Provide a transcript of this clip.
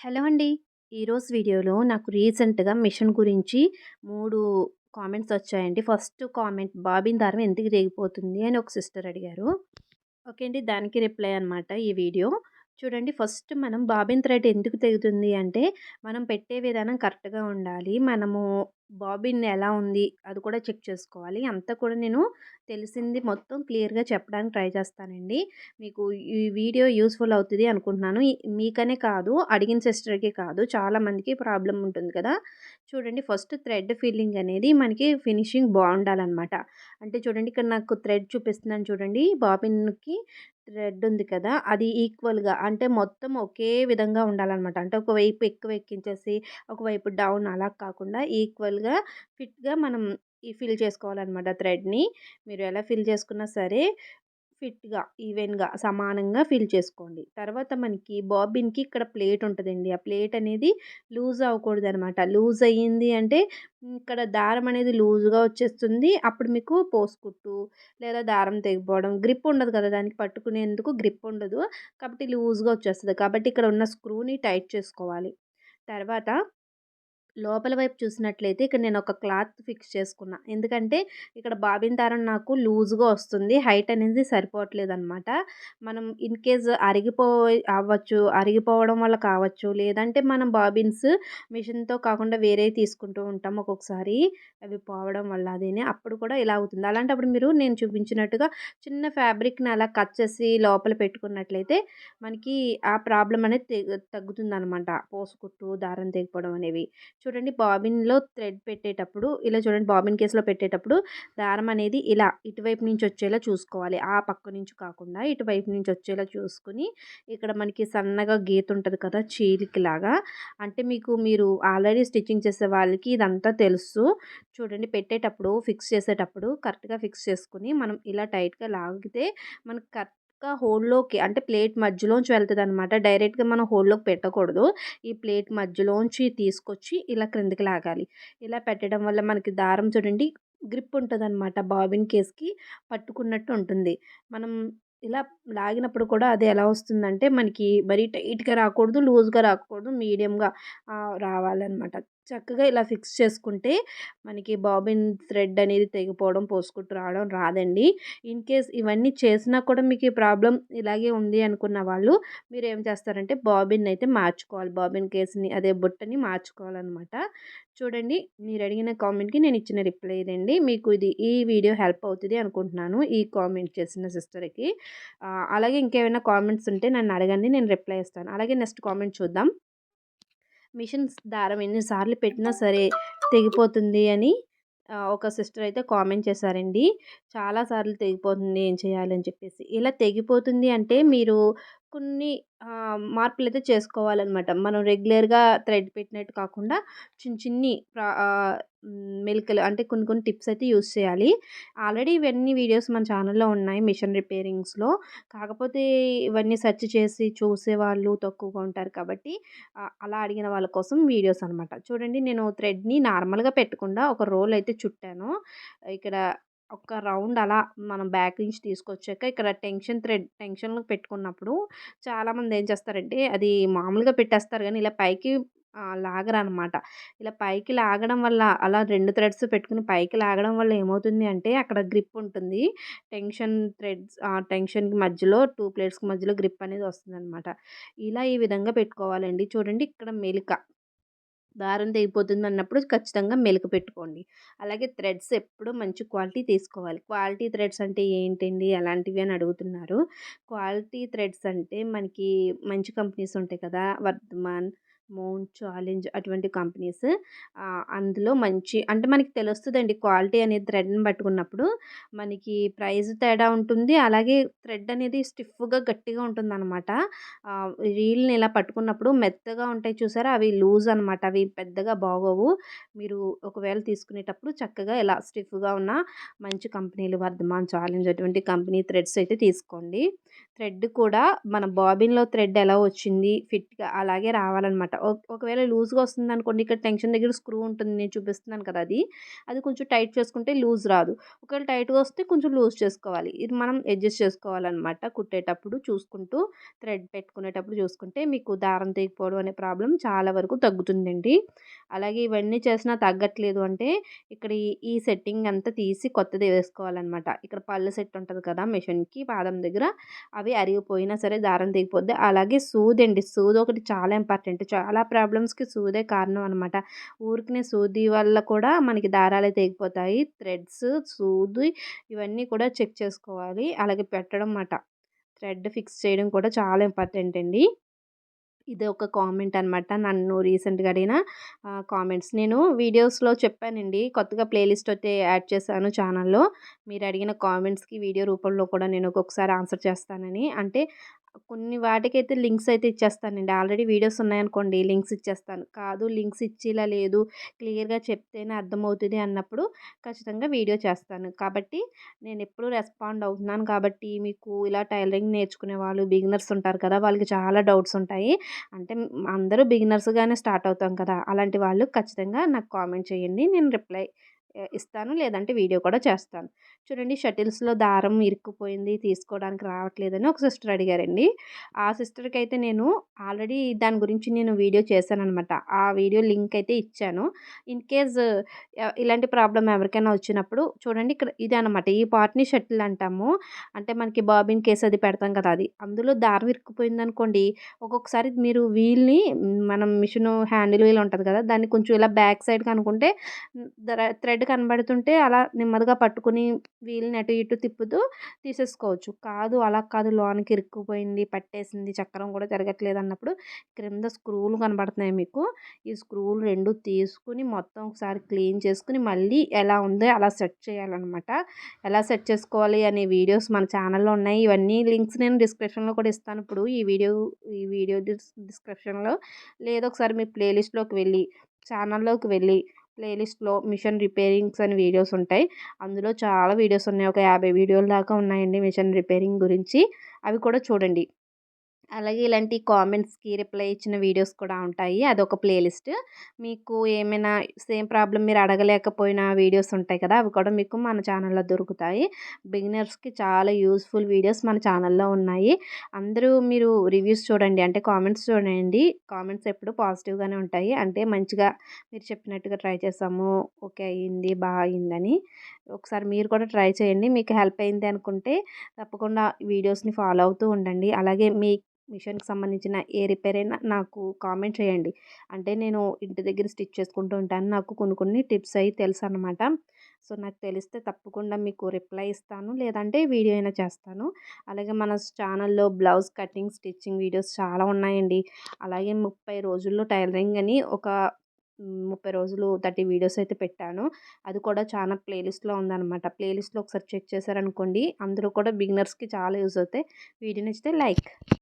Hello అండి. ఈరోజు వీడియోలో నాకు రీసెంట్‌గా మిషన్ గురించి మూడు కామెంట్స్ వచ్చాయండి. ఫస్ట్ కామెంట్ బాబిన్ దారం ఎందుకు రేగిపోతుంది అని ఒక సిస్టర్ అడిగారు. ఓకే అండి. దానికి రిప్లై అనమాట ఈ వీడియో. చూడండి ఫస్ట్ మనం బాబిన్ థ్రెడ్ ఎందుకు తెగుతుంది అంటే మనం పెట్టే విధానం కరెక్ట్‌గా ఉండాలి. మనము బాబిన్ ఎలా ఉంది అది కూడా చెక్ చేసుకోవాలి. అంతా కూడా నేను తెలిసింది మొత్తం క్లియర్‌గా చెప్పడానికి ట్రై చేస్తానండి. మీకు ఈ వీడియో యూస్ఫుల్ అవుతుంది అనుకుంటున్నాను. మీకనే కాదు అడిగిన సిస్టర్‌కే కాదు చాలామందికి ప్రాబ్లం ఉంటుంది కదా! చూడండి ఫస్ట్ థ్రెడ్ ఫీలింగ్ అనేది మనకి ఫినిషింగ్ బాగుండాలన్నమాట అంటే చూడండి ఇక్కడ నాకు థ్రెడ్ చూపిస్తున్నాను చూడండి బాబిన్‌కి థ్రెడ్ ఉంది కదా! అది ఈక్వల్‌గా అంటే మొత్తం ఒకే విధంగా ఉండాలన్నమాట అంటే ఒకవైపు ఎక్కువ ఎక్కించేసి ఒకవైపు డౌన్ అలా కాకుండా ఈక్వల్‌గా ఫిట్‌గా మనం ఈ ఫిల్ చేసుకోవాలనమాట థ్రెడ్‌ని. మీరు ఎలా ఫిల్ చేసుకున్నా సరే ఫిట్‌గా, ఈవెన్‌గా, సమానంగా ఫిల్ చేసుకోండి. తర్వాత మనకి బాబిన్‌కి ఇక్కడ ప్లేట్ ఉంటుందండి ఆ ప్లేట్ అనేది లూజ్ అవ్వకూడదనమాట. లూజ్ అయ్యింది అంటే ఇక్కడ దారం అనేది లూజ్‌గా వచ్చేస్తుంది. అప్పుడు మీకు పోసుకుట్టు లేదా దారం తెగిపోవడం గ్రిప్ ఉండదు కదా! దానికి పట్టుకునేందుకు గ్రిప్ ఉండదు. కాబట్టి లూజ్‌గా వచ్చేస్తుంది కాబట్టి ఇక్కడ ఉన్న స్క్రూని టైట్ చేసుకోవాలి. తర్వాత లోపల వైపు చూసినట్లయితే ఇక్కడ నేను ఒక క్లాత్ ఫిక్స్ చేసుకున్నా. ఎందుకంటే ఇక్కడ బాబిన్ దారం నాకు లూజ్‌గా వస్తుంది. హైట్ అనేది సరిపోవట్లేదు అనమాట మనం ఇన్ కేస్ అరిగిపో అవ్వచ్చు. అరిగిపోవడం వల్ల కావచ్చు. లేదంటే మనం బాబిన్స్ మిషన్‌తో కాకుండా వేరే తీసుకుంటూ ఉంటాం ఒక్కొక్కసారి. అవి పోవడం వల్ల అదిని అప్పుడు కూడా ఇలా అవుతుంది. అలాంటప్పుడు మీరు నేను చూపించినట్టుగా చిన్న ఫ్యాబ్రిక్‌ని అలా కట్ చేసి లోపల పెట్టుకున్నట్లయితే మనకి ఆ ప్రాబ్లం అనేది తగ్గుతుంది తగ్గుతుందనమాట. పోసుకుట్టు, దారం తెగిపోవడం అనేవి. చూడండి బాబిన్‌లో థ్రెడ్ పెట్టేటప్పుడు ఇలా చూడండి బాబిన్ కేసులో పెట్టేటప్పుడు దారం అనేది ఇలా ఇటువైపు నుంచి వచ్చేలా చూసుకోవాలి. ఆ పక్క నుంచి కాకుండా ఇటువైపు నుంచి వచ్చేలా చూసుకొని ఇక్కడ మనకి సన్నగా గీత ఉంటుంది కదా! చీలికలాగా అంటే మీకు మీరు ఆల్రెడీ స్టిచ్చింగ్ చేసే వాళ్ళకి ఇదంతా తెలుసు. చూడండి పెట్టేటప్పుడు ఫిక్స్ చేసేటప్పుడు కరెక్ట్‌గా ఫిక్స్ చేసుకొని మనం ఇలా టైట్‌గా లాగితే మనకు కరెక్ట్‌గా హోల్‌లోకి అంటే ప్లేట్ మధ్యలోంచి వెళ్తుంది అనమాట డైరెక్ట్‌గా మనం హోల్‌లోకి పెట్టకూడదు. ఈ ప్లేట్ మధ్యలోంచి తీసుకొచ్చి ఇలా క్రిందికి లాగాలి. ఇలా పెట్టడం వల్ల మనకి దారం చూడండి గ్రిప్ ఉంటదనమాట. బాబిన్ కేస్‌కి పట్టుకున్నట్టు ఉంటుంది. మనం ఇలా లాగినప్పుడు కూడా అది ఎలా వస్తుందంటే మనకి మరీ టైట్‌గా రాకూడదు. లూజ్‌గా రాకూడదు. మీడియంగా రావాలన్నమాట రావాలనమాట. చక్కగా ఇలా ఫిక్స్ చేసుకుంటే మనకి బాబిన్ థ్రెడ్ అనేది తెగిపోవడం, పోసుకుంటూ రావడం రాదండి. ఇన్ కేస్ ఇవన్నీ చేసినా కూడా మీకు ఈ ఇలాగే ఉంది అనుకున్న వాళ్ళు మీరు ఏం చేస్తారంటే బాబిన్ అయితే మార్చుకోవాలి. బాబిన్ కేస్‌ని అదే బుట్టని మార్చుకోవాలన్నమాట చూడండి మీరు అడిగిన కామెంట్‌కి నేను ఇచ్చిన రిప్లై ఇదండి. మీకు ఇది ఈ వీడియో హెల్ప్ అవుతుంది అనుకుంటున్నాను. ఈ కామెంట్ చేసిన సిస్టర్‌కి. అలాగే ఇంకేమైనా కామెంట్స్ ఉంటే నన్ను అడగండి. నేను రిప్లై ఇస్తాను. అలాగే నెక్స్ట్ కామెంట్ చూద్దాం. మిషన్స్ దారం ఎన్నిసార్లు పెట్టినా సరే తెగిపోతుంది అని ఒక సిస్టర్ అయితే కామెంట్ చేశారండి. చాలా సార్లు తెగిపోతుంది ఏం చేయాలని చెప్పేసి. ఇలా తెగిపోతుంది అంటే మీరు కొన్ని మార్పులు అయితే చేసుకోవాలనమాట. మనం రెగ్యులర్‌గా థ్రెడ్ పెట్టినట్టు కాకుండా చిన్ని చిన్ని మెలికలు అంటే కొన్ని కొన్ని టిప్స్ అయితే యూస్ చేయాలి. ఆల్రెడీ ఇవన్నీ వీడియోస్ మన ఛానల్‌లో ఉన్నాయి మిషన్ రిపేరింగ్స్‌లో. కాకపోతే ఇవన్నీ సెర్చ్ చేసి చూసేవాళ్ళు తక్కువగా ఉంటారు కాబట్టి అలా అడిగిన వాళ్ళ కోసం వీడియోస్ అనమాట. చూడండి నేను థ్రెడ్‌ని నార్మల్‌గా పెట్టకుండా ఒక రోల్ అయితే చుట్టాను. ఇక్కడ ఒక రౌండ్ అలా మనం బ్యాక్ నుంచి తీసుకొచ్చాక ఇక్కడ టెన్షన్ థ్రెడ్ టెన్షన్‌లో పెట్టుకున్నప్పుడు చాలామంది ఏం చేస్తారంటే అది మామూలుగా పెట్టేస్తారు కానీ ఇలా పైకి లాగరనమాట. ఇలా పైకి లాగడం వల్ల అలా రెండు థ్రెడ్స్ పెట్టుకుని పైకి లాగడం వల్ల ఏమవుతుంది అంటే అక్కడ గ్రిప్ ఉంటుంది. టెన్షన్ థ్రెడ్స్ టెన్షన్‌కి మధ్యలో టూ ప్లేట్స్‌కి మధ్యలో గ్రిప్ అనేది వస్తుంది ఇలా ఈ విధంగా పెట్టుకోవాలండి. చూడండి ఇక్కడ మెలిక దారం తెగిపోతుందన్నప్పుడు ఖచ్చితంగా మెలిక పెట్టుకోండి. అలాగే థ్రెడ్స్ ఎప్పుడూ మంచి క్వాలిటీ తీసుకోవాలి. క్వాలిటీ థ్రెడ్స్ అంటే ఏంటండి ఎలాంటివి అని అడుగుతున్నారు. క్వాలిటీ థ్రెడ్స్ అంటే మనకి మంచి కంపెనీస్ ఉంటాయి కదా! వర్ధమాన్, మౌన్ ఛాలెంజ్ అటువంటి కంపెనీస్. అందులో మంచి అంటే మనకి తెలుస్తుందండి క్వాలిటీ అనేది థ్రెడ్‌ని పట్టుకున్నప్పుడు. మనకి ప్రైస్ తేడా ఉంటుంది. అలాగే థ్రెడ్ అనేది స్టిఫ్‌గా గట్టిగా ఉంటుందనమాట. అనమాట రీల్‌ని ఇలా పట్టుకున్నప్పుడు మెత్తగా ఉంటాయి చూసారా? అవి లూజ్ అనమాట. అవి పెద్దగా బాగోవు. మీరు ఒకవేళ తీసుకునేటప్పుడు చక్కగా ఇలా స్టిఫ్‌గా ఉన్న మంచి కంపెనీలు వర్ధమాన్, ఛాలెంజ్ అటువంటి కంపెనీ థ్రెడ్స్ అయితే తీసుకోండి. థ్రెడ్ కూడా మన బాబిన్లో థ్రెడ్ ఎలా వచ్చింది ఫిట్గా అలాగే రావాలన్నమాట. ఒకవేళ లూజ్గా వస్తుంది అనుకోండి ఇక్కడ టెన్షన్ దగ్గర స్క్రూ ఉంటుంది నేను చూపిస్తున్నాను కదా అది. అది కొంచెం టైట్ చేసుకుంటే లూజ్ రాదు. ఒకవేళ టైట్గా వస్తే కొంచెం లూజ్ చేసుకోవాలి. ఇది మనం అడ్జస్ట్ చేసుకోవాలన్నమాట కుట్టేటప్పుడు చూసుకుంటూ థ్రెడ్ పెట్టుకునేటప్పుడు చూసుకుంటే మీకు దారం తెగిపోవడం అనే ప్రాబ్లం చాలా వరకు తగ్గుతుందండి. అలాగే ఇవన్నీ చేసినా తగ్గట్లేదు అంటే ఇక్కడ ఈ సెట్టింగ్ అంతా తీసి కొత్తది వేసుకోవాలన్నమాట. ఇక్కడ పళ్ళు సెట్ ఉంటుంది కదా మిషన్కి పాదం దగ్గర అవి అరిగిపోయినా సరే దారం తెగిపోద్ది. అలాగే సూది అండి. సూది ఒకటి చాలా ఇంపార్టెంట్. చాలా ప్రాబ్లమ్స్కి సూదే కారణం అనమాట ఊరికినే సూది వల్ల కూడా మనకి దారాలే తెగిపోతాయి. థ్రెడ్స్ సూది ఇవన్నీ కూడా చెక్ చేసుకోవాలి. అలాగే పెట్టడం అన్నమాట. థ్రెడ్ ఫిక్స్ చేయడం కూడా చాలా ఇంపార్టెంట్ అండి. ఇది ఒక కామెంట్ అనమాట నన్ను రీసెంట్గా అడిగిన కామెంట్స్. నేను వీడియోస్లో చెప్పానండి. కొత్తగా ప్లేలిస్ట్ అయితే యాడ్ చేశాను ఛానల్లో. మీరు అడిగిన కామెంట్స్కి వీడియో రూపంలో కూడా నేను ఒక్కొక్కసారి ఆన్సర్ చేస్తానని. అంటే కొన్ని వాటికైతే లింక్స్ అయితే ఇచ్చేస్తానండి. ఆల్రెడీ వీడియోస్ ఉన్నాయనుకోండి లింక్స్ ఇచ్చేస్తాను. కాదు లింక్స్ ఇచ్చేలా లేదు క్లియర్గా చెప్తేనే అర్థమవుతుంది అన్నప్పుడు ఖచ్చితంగా వీడియో చేస్తాను. కాబట్టి నేను ఎప్పుడు రెస్పాండ్ అవుతున్నాను. కాబట్టి మీకు ఇలా టైలరింగ్ నేర్చుకునే వాళ్ళు బిగినర్స్ ఉంటారు కదా వాళ్ళకి చాలా డౌట్స్ ఉంటాయి. అంటే అందరూ బిగినర్స్గానే స్టార్ట్ అవుతాం కదా అలాంటి వాళ్ళు ఖచ్చితంగా నాకు కామెంట్ చేయండి. నేను రిప్లై ఇస్తాను. లేదంటే వీడియో కూడా చేస్తాను. చూడండి షటిల్స్లో దారం ఇరుక్కుపోయింది తీసుకోవడానికి రావట్లేదని ఒక సిస్టర్ అడిగారండి. ఆ సిస్టర్కి అయితే నేను ఆల్రెడీ దాని గురించి నేను వీడియో చేశాను అనమాట ఆ వీడియో లింక్ అయితే ఇచ్చాను. ఇన్ కేస్ ఇలాంటి ప్రాబ్లం ఎవరికైనా వచ్చినప్పుడు చూడండి ఇక్కడ ఇది అనమాట ఈ పార్ట్ని షటిల్ అంటాము. అంటే మనకి బాబిన్ కేస్ అది పెడతాం కదా అది. అందులో దారం ఇరుక్కుపోయింది అనుకోండి ఒక్కొక్కసారి మీరు వీల్ని మనం మిషన్ హ్యాండిల్ వీల్ ఉంటుంది కదా దాన్ని కొంచెం ఇలా బ్యాక్ సైడ్కి అనుకుంటే థ్రెడ్ కనబడుతుంటే అలా నెమ్మదిగా పట్టుకుని వీళ్ళని అటు ఇటు తిప్పుతూ తీసేసుకోవచ్చు. కాదు అలా కాదు లోనికి ఇరుక్కుపోయింది పట్టేసింది చక్రం కూడా జరగట్లేదు అన్నప్పుడు క్రింద స్క్రూలు కనబడుతున్నాయి మీకు. ఈ స్క్రూలు రెండు తీసుకుని మొత్తం ఒకసారి క్లీన్ చేసుకుని మళ్ళీ ఎలా ఉందో అలా సెట్ చేయాలన్నమాట. ఎలా సెట్ చేసుకోవాలి అనే వీడియోస్ మన ఛానల్లో ఉన్నాయి. ఇవన్నీ లింక్స్ నేను డిస్క్రిప్షన్లో కూడా ఇస్తాను. ఇప్పుడు ఈ వీడియో ఈ వీడియో డిస్క్రిప్షన్లో లేదా ఒకసారి మీ ప్లేలిస్ట్లోకి వెళ్ళి ఛానల్లోకి వెళ్ళి ప్లేలిస్ట్లో మిషన్ రిపేరింగ్స్ అని వీడియోస్ ఉంటాయి. అందులో చాలా వీడియోస్ ఉన్నాయి. ఒక యాభై వీడియోల దాకా ఉన్నాయండి మిషన్ రిపేరింగ్ గురించి. అవి కూడా చూడండి. అలాగే ఇలాంటి కామెంట్స్కి రిప్లై ఇచ్చిన వీడియోస్ కూడా ఉంటాయి. అదొక ప్లేలిస్ట్. మీకు ఏమైనా సేమ్ ప్రాబ్లం మీరు అడగలేకపోయిన వీడియోస్ ఉంటాయి కదా అవి కూడా మీకు మన ఛానల్లో దొరుకుతాయి. బిగినర్స్కి చాలా యూస్ఫుల్ వీడియోస్ మన ఛానల్లో ఉన్నాయి. అందరూ మీరు రివ్యూస్ చూడండి అంటే కామెంట్స్ చూడండి. కామెంట్స్ ఎప్పుడు పాజిటివ్గానే ఉంటాయి. అంటే మంచిగా మీరు చెప్పినట్టుగా ట్రై చేసాము ఓకే అయ్యింది బాగా అయిందని ఒకసారి మీరు కూడా ట్రై చేయండి. మీకు హెల్ప్ అయింది అనుకుంటే తప్పకుండా వీడియోస్ని ఫాలో అవుతూ ఉండండి. అలాగే మీ మిషన్కి సంబంధించిన ఏ రిపేర్ అయినా నాకు కామెంట్ చేయండి. అంటే నేను ఇంటి దగ్గర స్టిచ్ చేసుకుంటూ ఉంటాను. నాకు కొన్ని కొన్ని టిప్స్ అవి తెలుసు అనమాట సో నాకు తెలిస్తే తప్పకుండా మీకు రిప్లై ఇస్తాను. లేదంటే వీడియో అయినా చేస్తాను. అలాగే మన ఛానల్లో బ్లౌజ్ కటింగ్ స్టిచ్చింగ్ వీడియోస్ చాలా ఉన్నాయండి. అలాగే ముప్పై రోజుల్లో టైలరింగ్ అని ఒక ముప్పై రోజులు థర్టీ వీడియోస్ అయితే పెట్టాను. అది కూడా చాలా ప్లేలిస్ట్లో ఉందన్నమాట. ప్లేలిస్ట్లో ఒకసారి చెక్ చేశారనుకోండి అందరూ కూడా బిగినర్స్కి చాలా యూజ్ అవుతాయి. వీడియో నచ్చితే లైక్.